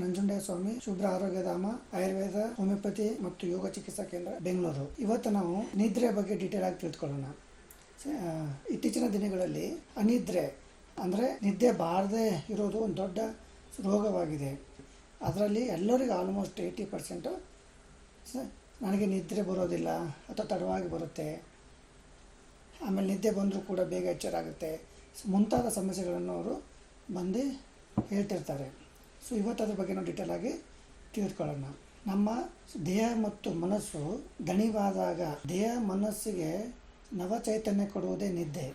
ನಂಜುಂಡಯ್ಯ ಸ್ವಾಮಿ ಶುಭ್ರ ಆರೋಗ್ಯಧಾಮ ಆಯುರ್ವೇದ, ಹೋಮಿಯೋಪತಿ ಮತ್ತು ಯೋಗ ಚಿಕಿತ್ಸಾ ಕೇಂದ್ರ ಬೆಂಗಳೂರು. ಇವತ್ತು ನಾವು ನಿದ್ರೆ ಬಗ್ಗೆ ಡೀಟೇಲ್ ಆಗಿ ತಿಳ್ಕೊಳ್ಳೋಣ. ಇತ್ತೀಚಿನ ದಿನಗಳಲ್ಲಿ ಅನಿದ್ರೆ ಅಂದರೆ ನಿದ್ದೆ ಬಾರದೆ ಇರೋದು ಒಂದು ದೊಡ್ಡ ರೋಗವಾಗಿದೆ. ಅದರಲ್ಲಿ ಎಲ್ಲರಿಗೂ ಆಲ್ಮೋಸ್ಟ್ ಏಯ್ಟಿ ಪರ್ಸೆಂಟು ನನಗೆ ನಿದ್ರೆ ಬರೋದಿಲ್ಲ ಅಥವಾ ತಡವಾಗಿ ಬರುತ್ತೆ. ಆಮೇಲೆ ನಿದ್ದೆ ಬಂದರೂ ಕೂಡ ಬೇಗ ಎಚ್ಚರ ಆಗುತ್ತೆ ಮುಂತಾದ ಸಮಸ್ಯೆಗಳನ್ನು ಅವರು ಬಂದು ಹೇಳ್ತಿರ್ತಾರೆ. ಸೊ ಇವತ್ತು ಅದ್ರ ಬಗ್ಗೆ ನಾವು ಡೀಟೇಲ್ ಆಗಿ ತಿಳಿದುಕೊಳ್ಳೋಣ. ನಮ್ಮ ದೇಹ ಮತ್ತು ಮನಸ್ಸು ದಣಿವಾದಾಗ ದೇಹ ಮನಸ್ಸಿಗೆ ನವ ಚೈತನ್ಯ ಕೊಡುವುದೇ ನಿದ್ದೆ.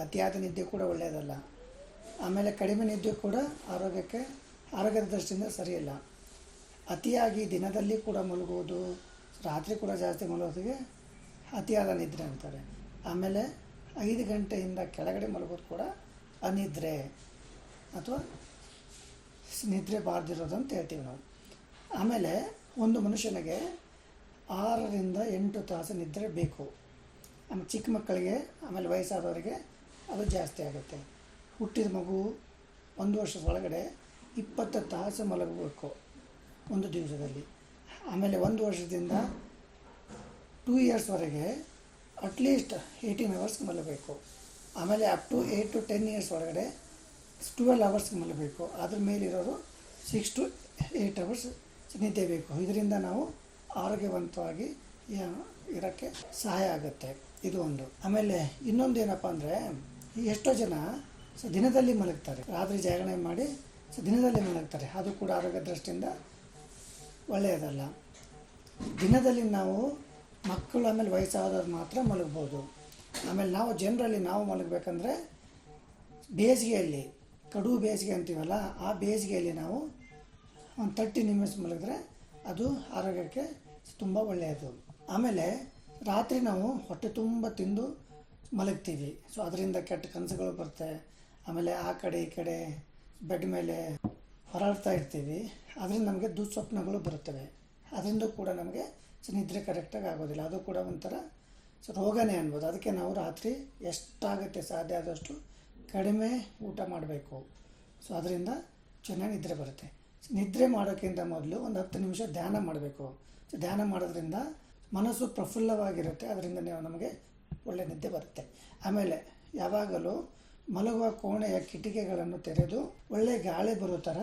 ಅತಿಯಾದ ನಿದ್ದೆ ಕೂಡ ಒಳ್ಳೆಯದಲ್ಲ. ಆಮೇಲೆ ಕಡಿಮೆ ನಿದ್ದೆ ಕೂಡ ಆರೋಗ್ಯಕ್ಕೆ, ಆರೋಗ್ಯದ ದೃಷ್ಟಿಯಿಂದ ಸರಿಯಿಲ್ಲ. ಅತಿಯಾಗಿ ದಿನದಲ್ಲಿ ಕೂಡ ಮಲಗುವುದು, ರಾತ್ರಿ ಕೂಡ ಜಾಸ್ತಿ ಮಲಗೋದಿಗೆ ಅತಿಯಾದ ನಿದ್ರೆ ಅಂತಾರೆ. ಆಮೇಲೆ ಐದು ಗಂಟೆಯಿಂದ ಕೆಳಗಡೆ ಮಲಗೋದು ಕೂಡ ಅನಿದ್ರೆ. ಅಥವಾ ನಿದ್ರೆ ಬಾರ್ದಿರೋದು ಅಂತ ಹೇಳ್ತೀವಿ ನಾವು. ಆಮೇಲೆ ಒಂದು ಮನುಷ್ಯನಿಗೆ ಆರರಿಂದ ಎಂಟು ತಾಸು ನಿದ್ರೆ ಬೇಕು. ಆಮೇಲೆ ಚಿಕ್ಕ ಮಕ್ಕಳಿಗೆ, ಆಮೇಲೆ ವಯಸ್ಸಾದವರಿಗೆ ಅದು ಜಾಸ್ತಿ ಆಗುತ್ತೆ. ಹುಟ್ಟಿದ ಮಗು ಒಂದು ವರ್ಷದ ಒಳಗಡೆ ಇಪ್ಪತ್ತು ತಾಸು ಮಲಗಬೇಕು ಒಂದು ದಿವಸದಲ್ಲಿ. ಆಮೇಲೆ ಒಂದು ವರ್ಷದಿಂದ ಟೂ ಇಯರ್ಸ್ವರೆಗೆ ಅಟ್ಲೀಸ್ಟ್ ಏಯ್ಟೀನ್ ಅವರ್ಸ್ ಮಲಗಬೇಕು. ಆಮೇಲೆ up to eight to ten years ಒಳಗಡೆ ಟ್ವೆಲ್ ಅವರ್ಸ್ ಮಲಗಬೇಕು. ಅದ್ರ ಮೇಲಿರೋರು ಸಿಕ್ಸ್ ಟು ಏಯ್ಟ್ ಅವರ್ಸ್ ನಿದ್ದೆ ಬೇಕು. ಇದರಿಂದ ನಾವು ಆರೋಗ್ಯವಂತವಾಗಿ ಇರೋಕ್ಕೆ ಸಹಾಯ ಆಗುತ್ತೆ. ಇದು ಒಂದು. ಆಮೇಲೆ ಇನ್ನೊಂದು ಏನಪ್ಪ ಅಂದರೆ ಎಷ್ಟೋ ಜನ ಸೊ ದಿನದಲ್ಲಿ ಮಲಗ್ತಾರೆ. ರಾತ್ರಿ ಜಾಗರಣೆ ಮಾಡಿ ಸೊ ದಿನದಲ್ಲಿ ಮಲಗ್ತಾರೆ. ಅದು ಕೂಡ ಆರೋಗ್ಯ ದೃಷ್ಟಿಯಿಂದ ಒಳ್ಳೆಯದಲ್ಲ. ದಿನದಲ್ಲಿ ನಾವು ಮಕ್ಕಳು ಆಮೇಲೆ ವಯಸ್ಸಾದವ್ರು ಮಾತ್ರ ಮಲಗ್ಬೋದು. ಆಮೇಲೆ ನಾವು ಜನರಲ್ಲಿ ನಾವು ಮಲಗಬೇಕಂದ್ರೆ ಬೇಸಿಗೆಯಲ್ಲಿ ಕಡು ಬೇಸಿಗೆ ಅಂತೀವಲ್ಲ, ಆ ಬೇಸಿಗೆಯಲ್ಲಿ ನಾವು ಒಂದು ತರ್ಟಿ ನಿಮಿಷ ಮಲಗಿದ್ರೆ ಅದು ಆರೋಗ್ಯಕ್ಕೆ ತುಂಬ ಒಳ್ಳೆಯದು. ಆಮೇಲೆ ರಾತ್ರಿ ನಾವು ಹೊಟ್ಟೆ ತುಂಬ ತಿಂದು ಮಲಗ್ತೀವಿ. ಸೊ ಅದರಿಂದ ಕೆಟ್ಟ ಕನಸುಗಳು ಬರುತ್ತೆ. ಆಮೇಲೆ ಆ ಕಡೆ ಈ ಕಡೆ ಬೆಡ್ ಮೇಲೆ ಹೊರಾಡ್ತಾ ಇರ್ತೀವಿ. ಅದರಿಂದ ನಮಗೆ ದುಸ್ವಪ್ನಗಳು ಬರುತ್ತವೆ. ಅದರಿಂದ ಕೂಡ ನಮಗೆ ಸೊ ನಿದ್ರೆ ಕರೆಕ್ಟಾಗಿ ಆಗೋದಿಲ್ಲ. ಅದು ಕೂಡ ಒಂಥರ ಸೊ ರೋಗನೇ ಅನ್ಬೋದು. ಅದಕ್ಕೆ ನಾವು ರಾತ್ರಿ ಎಷ್ಟಾಗುತ್ತೆ ಸಾಧ್ಯ ಆದಷ್ಟು ಕಡಿಮೆ ಊಟ ಮಾಡಬೇಕು. ಸೊ ಅದರಿಂದ ಚೆನ್ನಾಗಿ ನಿದ್ರೆ ಬರುತ್ತೆ. ನಿದ್ರೆ ಮಾಡೋಕ್ಕಿಂತ ಮೊದಲು ಒಂದು ಹತ್ತು ನಿಮಿಷ ಧ್ಯಾನ ಮಾಡಬೇಕು. ಸೊ ಧ್ಯಾನ ಮಾಡೋದ್ರಿಂದ ಮನಸ್ಸು ಪ್ರಫುಲ್ಲವಾಗಿರುತ್ತೆ. ಅದರಿಂದ ನೀವು ನಮಗೆ ಒಳ್ಳೆ ನಿದ್ದೆ ಬರುತ್ತೆ. ಆಮೇಲೆ ಯಾವಾಗಲೂ ಮಲಗುವ ಕೋಣೆಯ ಕಿಟಿಕೆಗಳನ್ನು ತೆರೆದು ಒಳ್ಳೆ ಗಾಳಿ ಬರೋ ಥರ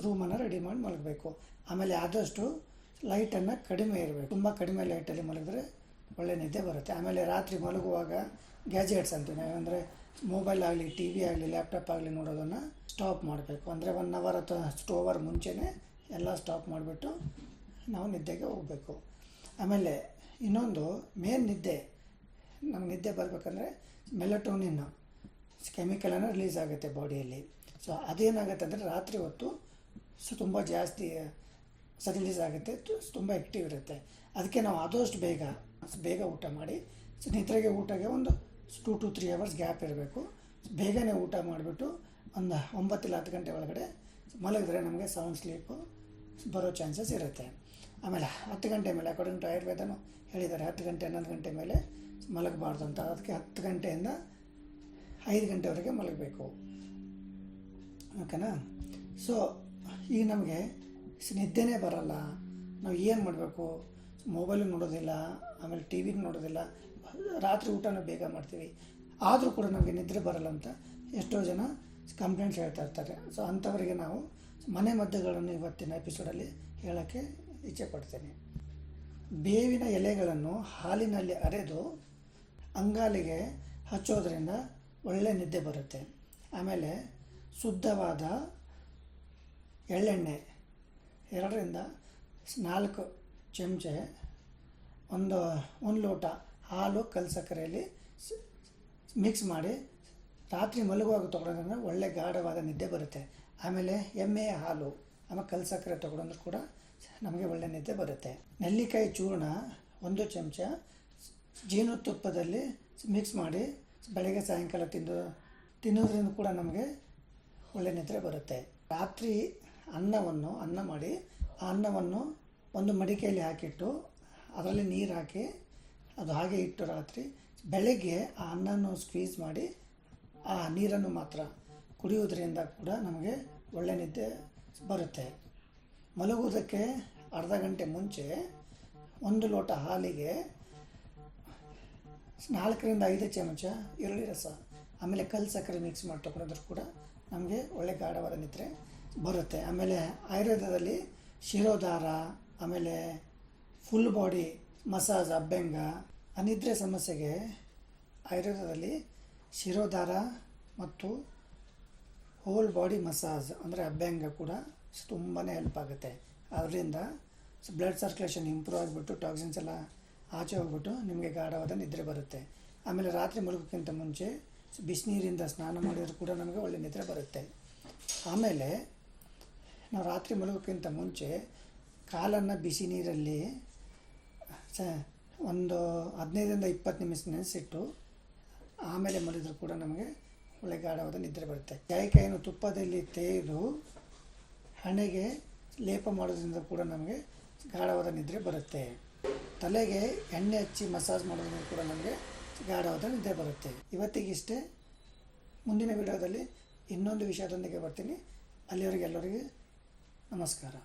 ರೂಮನ್ನು ರೆಡಿ ಮಾಡಿ ಮಲಗಬೇಕು. ಆಮೇಲೆ ಆದಷ್ಟು ಲೈಟನ್ನು ಕಡಿಮೆ ಇರಬೇಕು. ತುಂಬ ಕಡಿಮೆ ಲೈಟಲ್ಲಿ ಮಲಗಿದ್ರೆ ಒಳ್ಳೆ ನಿದ್ದೆ ಬರುತ್ತೆ. ಆಮೇಲೆ ರಾತ್ರಿ ಮಲಗುವಾಗ ಗ್ಯಾಜೆಟ್ಸ್ ಅಂತೀವಿ ಅಂದರೆ ಮೊಬೈಲ್ ಆಗಲಿ ಟಿ ವಿ ಆಗಲಿ ಲ್ಯಾಪ್ಟಾಪ್ ಆಗಲಿ ನೋಡೋದನ್ನು ಸ್ಟಾಪ್ ಮಾಡಬೇಕು. ಅಂದರೆ ಒನ್ ಅವರ್ ಅಥವಾ ಟು ಅವರ್ ಮುಂಚೆನೇ ಎಲ್ಲ ಸ್ಟಾಪ್ ಮಾಡಿಬಿಟ್ಟು ನಾವು ನಿದ್ದೆಗೆ ಹೋಗಬೇಕು. ಆಮೇಲೆ ಇನ್ನೊಂದು ಮೇನ್ ನಿದ್ದೆ. ನಮ್ಗೆ ನಿದ್ದೆ ಬರಬೇಕಂದ್ರೆ ಮೆಲಟೋನಿನ್ ಕೆಮಿಕಲನ್ನು ರಿಲೀಸ್ ಆಗುತ್ತೆ ಬಾಡಿಯಲ್ಲಿ ಸೊ ಅದೇನಾಗುತ್ತೆ ಅಂದರೆ ರಾತ್ರಿ ಹೊತ್ತು ಸೊ ತುಂಬ ಜಾಸ್ತಿ ಸೊ ರಿಲೀಸ್ ಆಗುತ್ತೆ ತುಂಬ ಆ್ಯಕ್ಟಿವ್ ಇರುತ್ತೆ. ಅದಕ್ಕೆ ನಾವು ಆದಷ್ಟು ಬೇಗ ಬೇಗ ಊಟ ಮಾಡಿ, ನಿದ್ರೆಗೆ ಊಟಗೆ ಒಂದು two to three hours gap ಇರಬೇಕು. ಬೇಗನೆ ಊಟ ಮಾಡಿಬಿಟ್ಟು ಒಂದು ಒಂಬತ್ತಿಲ್ಲ ಹತ್ತು ಗಂಟೆ ಒಳಗಡೆ ಮಲಗಿದ್ರೆ ನಮಗೆ ಸೌಂಡ್ ಸ್ಲೀಪು ಬರೋ ಚಾನ್ಸಸ್ ಇರುತ್ತೆ. ಆಮೇಲೆ ಹತ್ತು ಗಂಟೆ ಮೇಲೆ ಅಕಾರ್ಡಿಂಗ್ ಟು ಆಯುರ್ವೇದನೂ ಹೇಳಿದ್ದಾರೆ, ಹತ್ತು ಗಂಟೆ, ಹನ್ನೊಂದು ಗಂಟೆ ಮೇಲೆ ಮಲಗಬಾರ್ದು ಅಂತ. ಅದಕ್ಕೆ ಹತ್ತು ಗಂಟೆಯಿಂದ ಐದು ಗಂಟೆವರೆಗೆ ಮಲಗಬೇಕು. ಓಕೆನಾ? ಸೊ ಈಗ ನಮಗೆ ನಿದ್ದೆನೇ ಬರಲ್ಲ. ನಾವು ಏನು ಮಾಡಬೇಕು? ಮೊಬೈಲು ನೋಡೋದಿಲ್ಲ, ಆಮೇಲೆ ಟಿ ವಿಗೆ ನೋಡೋದಿಲ್ಲ. ರಾತ್ರಿ ಊಟನೂ ಬೇಗ ಮಾಡ್ತೀವಿ. ಆದರೂ ಕೂಡ ನಮಗೆ ನಿದ್ರೆ ಬರಲ್ಲ ಅಂತ ಎಷ್ಟೋ ಜನ ಕಂಪ್ಲೇಂಟ್ಸ್ ಹೇಳ್ತಾ ಇರ್ತಾರೆ. ಸೊ ಅಂಥವರಿಗೆ ನಾವು ಮನೆ ಮದ್ದುಗಳನ್ನು ಇವತ್ತಿನ ಎಪಿಸೋಡಲ್ಲಿ ಹೇಳೋಕ್ಕೆ ಇಚ್ಛೆ ಪಡ್ತೇನೆ. ಬೇವಿನ ಎಲೆಗಳನ್ನು ಹಾಲಿನಲ್ಲಿ ಅರೆದು ಅಂಗಾಲಿಗೆ ಹಚ್ಚೋದ್ರಿಂದ ಒಳ್ಳೆ ನಿದ್ದೆ ಬರುತ್ತೆ. ಆಮೇಲೆ ಶುದ್ಧವಾದ ಎಳ್ಳೆಣ್ಣೆ ಎರಡರಿಂದ ನಾಲ್ಕು ಚಮಚೆ ಒಂದು ಒಂದು ಲೋಟ ಹಾಲು ಕಲ್ಲು ಸಕ್ಕರೆಯಲ್ಲಿ ಮಿಕ್ಸ್ ಮಾಡಿ ರಾತ್ರಿ ಮಲಗುವಾಗ ತೊಗೊಳೋದ್ರಿಂದ ಒಳ್ಳೆ ಗಾಢವಾದ ನಿದ್ದೆ ಬರುತ್ತೆ. ಆಮೇಲೆ ಎಮ್ಮೆ ಹಾಲು ಆಮೇಲೆ ಕಲ್ಲು ಸಕ್ಕರೆ ಕೂಡ ನಮಗೆ ಒಳ್ಳೆ ನಿದ್ದೆ ಬರುತ್ತೆ. ನೆಲ್ಲಿಕಾಯಿ ಚೂರ್ಣ ಒಂದು ಚಮಚ ಜೇನುತುಪ್ಪದಲ್ಲಿ ಮಿಕ್ಸ್ ಮಾಡಿ ಬೆಳಗ್ಗೆ ಸಾಯಂಕಾಲ ತಿಂದು, ತಿನ್ನೋದ್ರಿಂದ ಕೂಡ ನಮಗೆ ಒಳ್ಳೆ ನಿದ್ರೆ ಬರುತ್ತೆ. ರಾತ್ರಿ ಅನ್ನವನ್ನು, ಅನ್ನ ಮಾಡಿ, ಆ ಅನ್ನವನ್ನು ಒಂದು ಮಡಿಕೆಯಲ್ಲಿ ಹಾಕಿಟ್ಟು ಅದರಲ್ಲಿ ನೀರು ಹಾಕಿ, ಅದು ಹಾಗೆ ಇಟ್ಟು ರಾತ್ರಿ ಬೆಳಗ್ಗೆ ಆ ಅನ್ನವನ್ನು ಸ್ಕ್ವೀಸ್ ಮಾಡಿ ಆ ನೀರನ್ನು ಮಾತ್ರ ಕುಡಿಯುವುದರಿಂದ ಕೂಡ ನಮಗೆ ಒಳ್ಳೆ ನಿದ್ದೆ ಬರುತ್ತೆ. ಮಲಗುವುದಕ್ಕೆ ಅರ್ಧ ಗಂಟೆ ಮುಂಚೆ ಒಂದು ಲೋಟ ಹಾಲಿಗೆ ನಾಲ್ಕರಿಂದ ಐದು ಚಮಚ ಈರುಳ್ಳಿ ರಸ, ಆಮೇಲೆ ಕಲ್ಲು ಸಕ್ಕರೆ ಮಿಕ್ಸ್ ಮಾಡಿ ತಗೊಂಡ್ರು ಕೂಡ ನಮಗೆ ಒಳ್ಳೆ ಗಾಢವಾದ ನಿದ್ರೆ ಬರುತ್ತೆ. ಆಮೇಲೆ ಆಯುರ್ವೇದದಲ್ಲಿ ಶಿರೋದಾರ ಆಮೇಲೆ ಫುಲ್ ಬಾಡಿ ಮಸಾಜ್ ಅಭ್ಯಂಗ ಅನಿದ್ರೆ ಸಮಸ್ಯೆಗೆ ಆಯುರ್ವೇದದಲ್ಲಿ ಶಿರೋದಾರ ಮತ್ತು ಹೋಲ್ ಬಾಡಿ ಮಸಾಜ್ ಅಂದರೆ ಅಭ್ಯಂಗ ಕೂಡ ತುಂಬಾ ಹೆಲ್ಪ್ ಆಗುತ್ತೆ. ಅದರಿಂದ ಬ್ಲಡ್ ಸರ್ಕ್ಯುಲೇಷನ್ ಇಂಪ್ರೂವ್ ಆಗಿಬಿಟ್ಟು ಟಾಕ್ಸಿನ್ಸ್ ಎಲ್ಲ ಆಚೆ ಹೋಗ್ಬಿಟ್ಟು ನಿಮಗೆ ಗಾಢವಾದ ನಿದ್ರೆ ಬರುತ್ತೆ. ಆಮೇಲೆ ರಾತ್ರಿ ಮಲಗೋಕ್ಕಿಂತ ಮುಂಚೆ ಬಿಸಿನೀರಿಂದ ಸ್ನಾನ ಮಾಡಿದರೂ ಕೂಡ ನಮಗೆ ಒಳ್ಳೆ ನಿದ್ರೆ ಬರುತ್ತೆ. ಆಮೇಲೆ ನಾವು ರಾತ್ರಿ ಮಲಗೋಕ್ಕಿಂತ ಮುಂಚೆ ಕಾಲನ್ನು ಬಿಸಿ ನೀರಲ್ಲಿ, ಸ, ಒಂದು ಹದಿನೈದರಿಂದ ಇಪ್ಪತ್ತು ನಿಮಿಷ ನೆನೆಸಿಟ್ಟು ಆಮೇಲೆ ಮಲಗಿದ್ರು ಕೂಡ ನಮಗೆ ಒಳ್ಳೆ ಗಾಢವಾದ ನಿದ್ರೆ ಬರುತ್ತೆ. ಜಾಯಿಕಾಯಿಯನ್ನು ತುಪ್ಪದಲ್ಲಿ ತೇಯ್ದು ಹಣೆಗೆ ಲೇಪ ಮಾಡೋದ್ರಿಂದ ಕೂಡ ನಮಗೆ ಗಾಢವಾದ ನಿದ್ರೆ ಬರುತ್ತೆ. ತಲೆಗೆ ಎಣ್ಣೆ ಹಚ್ಚಿ ಮಸಾಜ್ ಮಾಡೋದ್ರಿಂದ ಕೂಡ ನಮಗೆ ಗಾಢವಾದ ನಿದ್ರೆ ಬರುತ್ತೆ. ಇವತ್ತಿಗಿಷ್ಟೇ ಮುಂದಿನ ವಿಡಿಯೋದಲ್ಲಿ ಇನ್ನೊಂದು ವಿಷಯದೊಂದಿಗೆ ಬರ್ತೀನಿ. ಅಲ್ಲಿವರೆಗೆ ಎಲ್ಲರಿಗೂ ನಮಸ್ಕಾರ